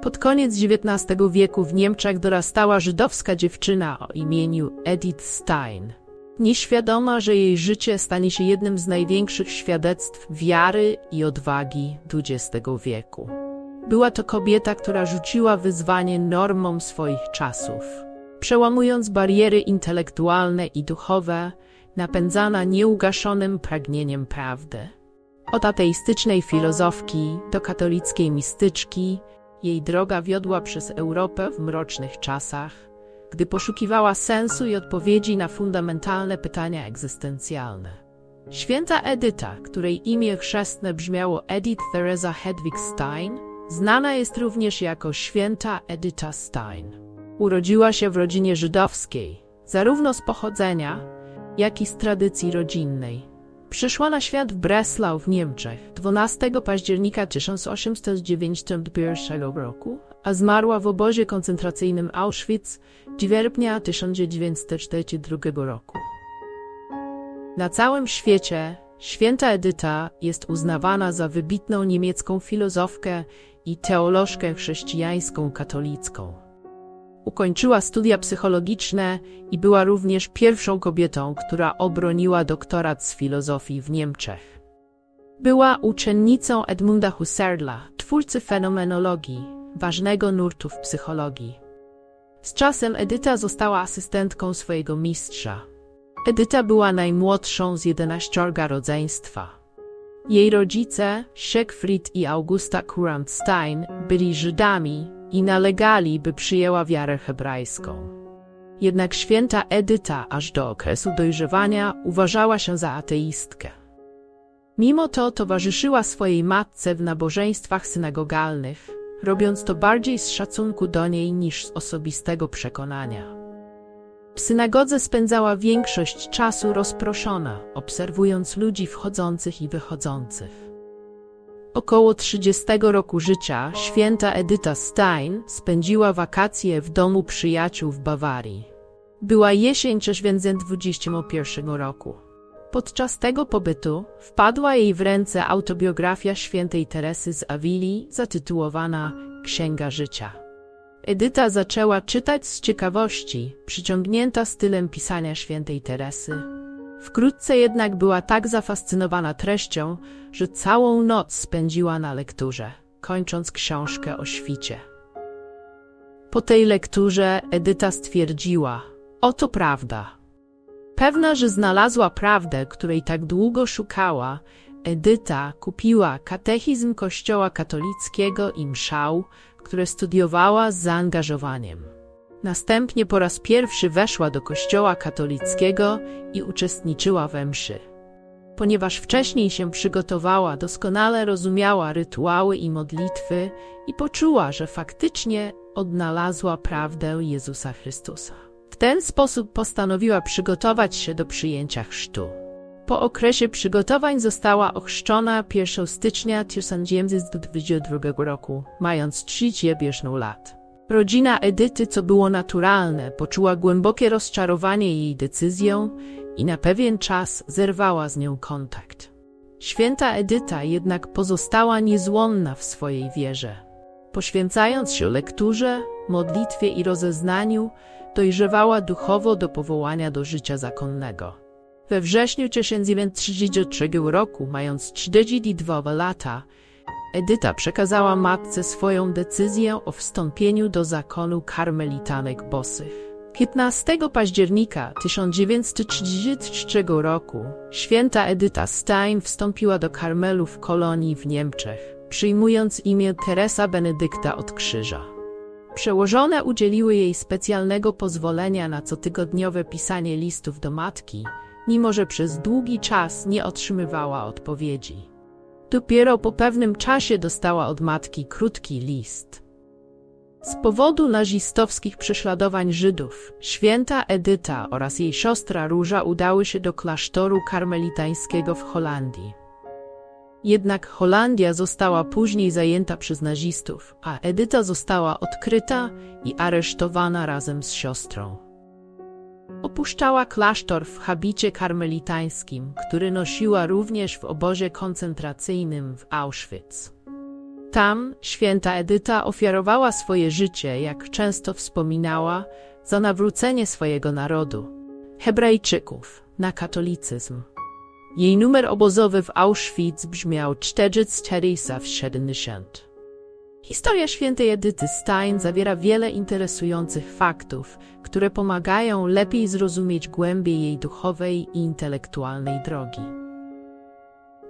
Pod koniec XIX wieku w Niemczech dorastała żydowska dziewczyna o imieniu Edith Stein. Nieświadoma, że jej życie stanie się jednym z największych świadectw wiary i odwagi XX wieku. Była to kobieta, która rzuciła wyzwanie normom swoich czasów. Przełamując bariery intelektualne i duchowe, napędzana nieugaszonym pragnieniem prawdy. Od ateistycznej filozofki do katolickiej mistyczki, jej droga wiodła przez Europę w mrocznych czasach, gdy poszukiwała sensu i odpowiedzi na fundamentalne pytania egzystencjalne. Święta Edyta, której imię chrzestne brzmiało Edith Theresa Hedwig Stein, znana jest również jako święta Edyta Stein. Urodziła się w rodzinie żydowskiej, zarówno z pochodzenia, jak i z tradycji rodzinnej. Przyszła na świat w Breslau w Niemczech 12 października 1891 roku, a zmarła w obozie koncentracyjnym Auschwitz 9 sierpnia 1942 roku. Na całym świecie święta Edyta jest uznawana za wybitną niemiecką filozofkę i teolożkę chrześcijańską katolicką. Ukończyła studia psychologiczne i była również pierwszą kobietą, która obroniła doktorat z filozofii w Niemczech. Była uczennicą Edmunda Husserla, twórcy fenomenologii, ważnego nurtu w psychologii. Z czasem Edyta została asystentką swojego mistrza. Edyta była najmłodszą z jedenaściorga rodzeństwa. Jej rodzice, Siegfried i Augusta Kurant-Stein, byli Żydami i nalegali, by przyjęła wiarę hebrajską. Jednak święta Edyta aż do okresu dojrzewania uważała się za ateistkę. Mimo to towarzyszyła swojej matce w nabożeństwach synagogalnych, robiąc to bardziej z szacunku do niej niż z osobistego przekonania. W synagodze spędzała większość czasu rozproszona, obserwując ludzi wchodzących i wychodzących. Około 30 roku życia święta Edyta Stein spędziła wakacje w domu przyjaciół w Bawarii. Była jesień 1921 roku. Podczas tego pobytu wpadła jej w ręce autobiografia świętej Teresy z Awilii zatytułowana Księga Życia. Edyta zaczęła czytać z ciekawości, przyciągnięta stylem pisania świętej Teresy. Wkrótce jednak była tak zafascynowana treścią, że całą noc spędziła na lekturze, kończąc książkę o świcie. Po tej lekturze Edyta stwierdziła: Oto prawda. Pewna, że znalazła prawdę, której tak długo szukała, Edyta kupiła katechizm Kościoła katolickiego i mszał, które studiowała z zaangażowaniem. Następnie po raz pierwszy weszła do kościoła katolickiego i uczestniczyła we mszy. Ponieważ wcześniej się przygotowała, doskonale rozumiała rytuały i modlitwy i poczuła, że faktycznie odnalazła prawdę Jezusa Chrystusa. W ten sposób postanowiła przygotować się do przyjęcia chrztu. Po okresie przygotowań została ochrzczona 1 stycznia 1922 roku, mając 30 lat. Rodzina Edyty, co było naturalne, poczuła głębokie rozczarowanie jej decyzją i na pewien czas zerwała z nią kontakt. Święta Edyta jednak pozostała niezłonna w swojej wierze. Poświęcając się lekturze, modlitwie i rozeznaniu, dojrzewała duchowo do powołania do życia zakonnego. We wrześniu 1933 roku, mając 42 lata, Edyta przekazała matce swoją decyzję o wstąpieniu do zakonu karmelitanek bosych. 15 października 1933 roku święta Edyta Stein wstąpiła do Karmelu w kolonii w Niemczech, przyjmując imię Teresa Benedykta od Krzyża. Przełożone udzieliły jej specjalnego pozwolenia na cotygodniowe pisanie listów do matki, mimo że przez długi czas nie otrzymywała odpowiedzi. Dopiero po pewnym czasie dostała od matki krótki list. Z powodu nazistowskich prześladowań Żydów, święta Edyta oraz jej siostra Róża udały się do klasztoru karmelitańskiego w Holandii. Jednak Holandia została później zajęta przez nazistów, a Edyta została odkryta i aresztowana razem z siostrą. Opuszczała klasztor w habicie karmelitańskim, który nosiła również w obozie koncentracyjnym w Auschwitz. Tam święta Edyta ofiarowała swoje życie, jak często wspominała, za nawrócenie swojego narodu, Hebrajczyków, na katolicyzm. Jej numer obozowy w Auschwitz brzmiał 470. Historia świętej Edyty Stein zawiera wiele interesujących faktów, które pomagają lepiej zrozumieć głębię jej duchowej i intelektualnej drogi.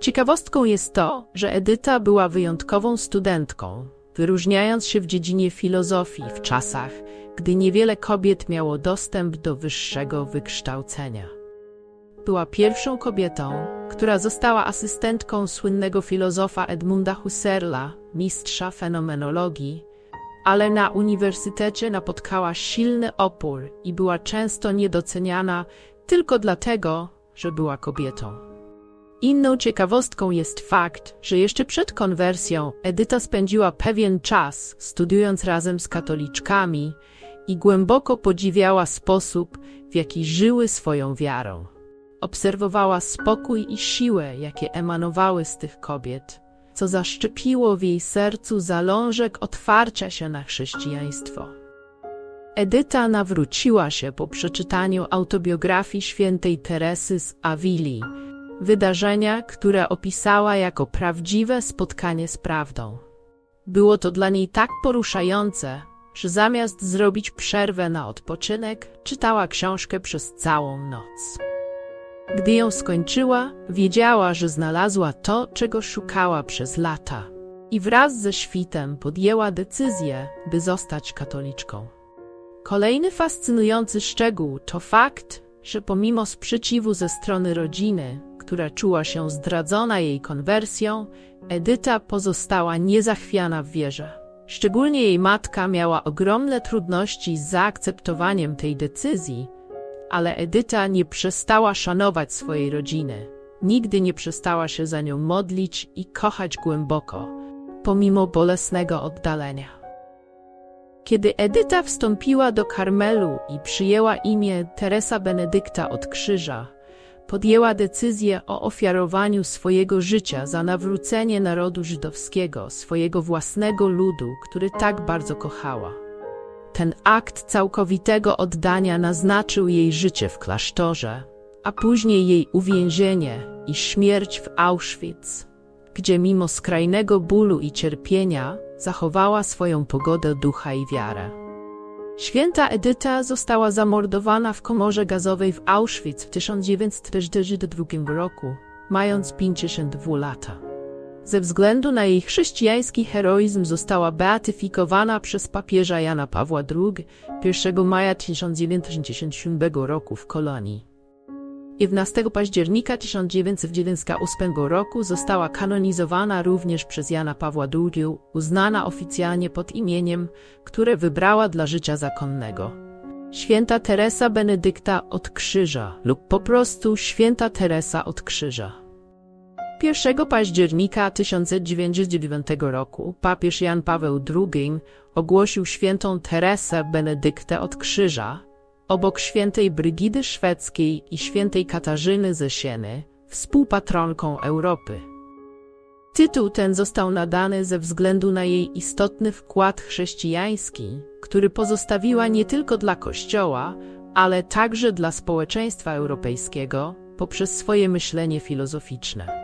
Ciekawostką jest to, że Edyta była wyjątkową studentką, wyróżniając się w dziedzinie filozofii w czasach, gdy niewiele kobiet miało dostęp do wyższego wykształcenia. Była pierwszą kobietą, która została asystentką słynnego filozofa Edmunda Husserla, mistrza fenomenologii, ale na uniwersytecie napotkała silny opór i była często niedoceniana tylko dlatego, że była kobietą. Inną ciekawostką jest fakt, że jeszcze przed konwersją Edyta spędziła pewien czas studiując razem z katoliczkami i głęboko podziwiała sposób, w jaki żyły swoją wiarą. Obserwowała spokój i siłę, jakie emanowały z tych kobiet, co zaszczepiło w jej sercu zalążek otwarcia się na chrześcijaństwo. Edyta nawróciła się po przeczytaniu autobiografii świętej Teresy z Awili, wydarzenia, które opisała jako prawdziwe spotkanie z prawdą. Było to dla niej tak poruszające, że zamiast zrobić przerwę na odpoczynek, czytała książkę przez całą noc. Gdy ją skończyła, wiedziała, że znalazła to, czego szukała przez lata. I wraz ze świtem podjęła decyzję, by zostać katoliczką. Kolejny fascynujący szczegół to fakt, że pomimo sprzeciwu ze strony rodziny, która czuła się zdradzona jej konwersją, Edyta pozostała niezachwiana w wierze. Szczególnie jej matka miała ogromne trudności z zaakceptowaniem tej decyzji, ale Edyta nie przestała szanować swojej rodziny. Nigdy nie przestała się za nią modlić i kochać głęboko, pomimo bolesnego oddalenia. Kiedy Edyta wstąpiła do Karmelu i przyjęła imię Teresa Benedykta od Krzyża, podjęła decyzję o ofiarowaniu swojego życia za nawrócenie narodu żydowskiego, swojego własnego ludu, który tak bardzo kochała. Ten akt całkowitego oddania naznaczył jej życie w klasztorze, a później jej uwięzienie i śmierć w Auschwitz, gdzie mimo skrajnego bólu i cierpienia zachowała swoją pogodę ducha i wiarę. Święta Edyta została zamordowana w komorze gazowej w Auschwitz w 1942 roku, mając 52 lata. Ze względu na jej chrześcijański heroizm została beatyfikowana przez papieża Jana Pawła II 1 maja 1967 roku w Kolonii. 11 października 1998 roku została kanonizowana również przez Jana Pawła II, uznana oficjalnie pod imieniem, które wybrała dla życia zakonnego. Święta Teresa Benedykta od Krzyża lub po prostu Święta Teresa od Krzyża. 1 października 1909 roku papież Jan Paweł II ogłosił świętą Teresę Benedyktę od Krzyża obok świętej Brygidy Szwedzkiej i świętej Katarzyny ze Sieny, współpatronką Europy. Tytuł ten został nadany ze względu na jej istotny wkład chrześcijański, który pozostawiła nie tylko dla Kościoła, ale także dla społeczeństwa europejskiego poprzez swoje myślenie filozoficzne.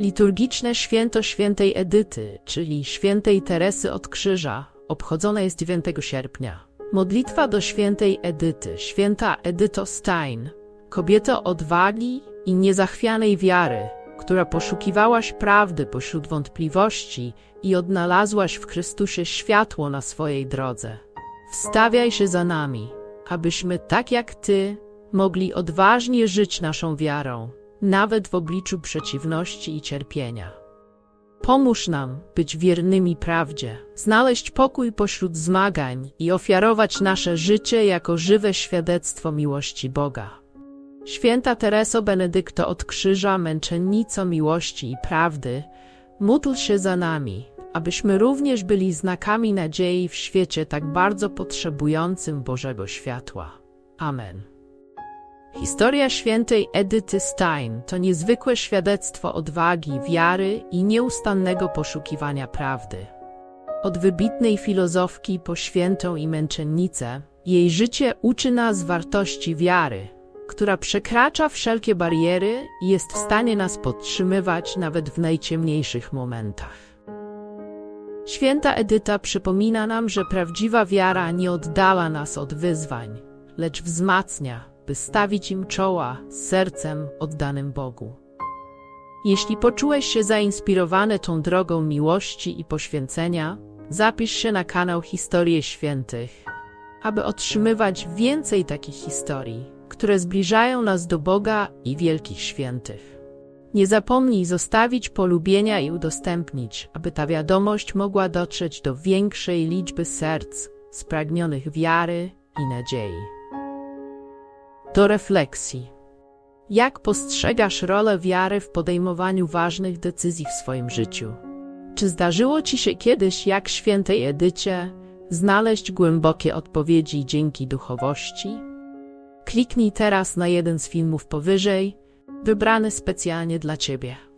Liturgiczne święto świętej Edyty, czyli świętej Teresy od Krzyża, obchodzone jest 9 sierpnia. Modlitwa do świętej Edyty, święta Edyto Stein, kobieto odwagi i niezachwianej wiary, która poszukiwałaś prawdy pośród wątpliwości i odnalazłaś w Chrystusie światło na swojej drodze. Wstawiaj się za nami, abyśmy tak jak Ty mogli odważnie żyć naszą wiarą, nawet w obliczu przeciwności i cierpienia. Pomóż nam być wiernymi prawdzie, znaleźć pokój pośród zmagań i ofiarować nasze życie jako żywe świadectwo miłości Boga. Święta Tereso Benedykto od Krzyża, męczennico miłości i prawdy, módl się za nami, abyśmy również byli znakami nadziei w świecie tak bardzo potrzebującym Bożego światła. Amen. Historia świętej Edyty Stein to niezwykłe świadectwo odwagi, wiary i nieustannego poszukiwania prawdy. Od wybitnej filozofki po świętą i męczennicę, jej życie uczy nas wartości wiary, która przekracza wszelkie bariery i jest w stanie nas podtrzymywać nawet w najciemniejszych momentach. Święta Edyta przypomina nam, że prawdziwa wiara nie oddala nas od wyzwań, lecz wzmacnia, by stawić im czoła z sercem oddanym Bogu. Jeśli poczułeś się zainspirowany tą drogą miłości i poświęcenia, zapisz się na kanał Historie Świętych, aby otrzymywać więcej takich historii, które zbliżają nas do Boga i wielkich świętych. Nie zapomnij zostawić polubienia i udostępnić, aby ta wiadomość mogła dotrzeć do większej liczby serc spragnionych wiary i nadziei. Do refleksji. Jak postrzegasz rolę wiary w podejmowaniu ważnych decyzji w swoim życiu? Czy zdarzyło ci się kiedyś, jak świętej Edycie, znaleźć głębokie odpowiedzi dzięki duchowości? Kliknij teraz na jeden z filmów powyżej, wybrany specjalnie dla Ciebie.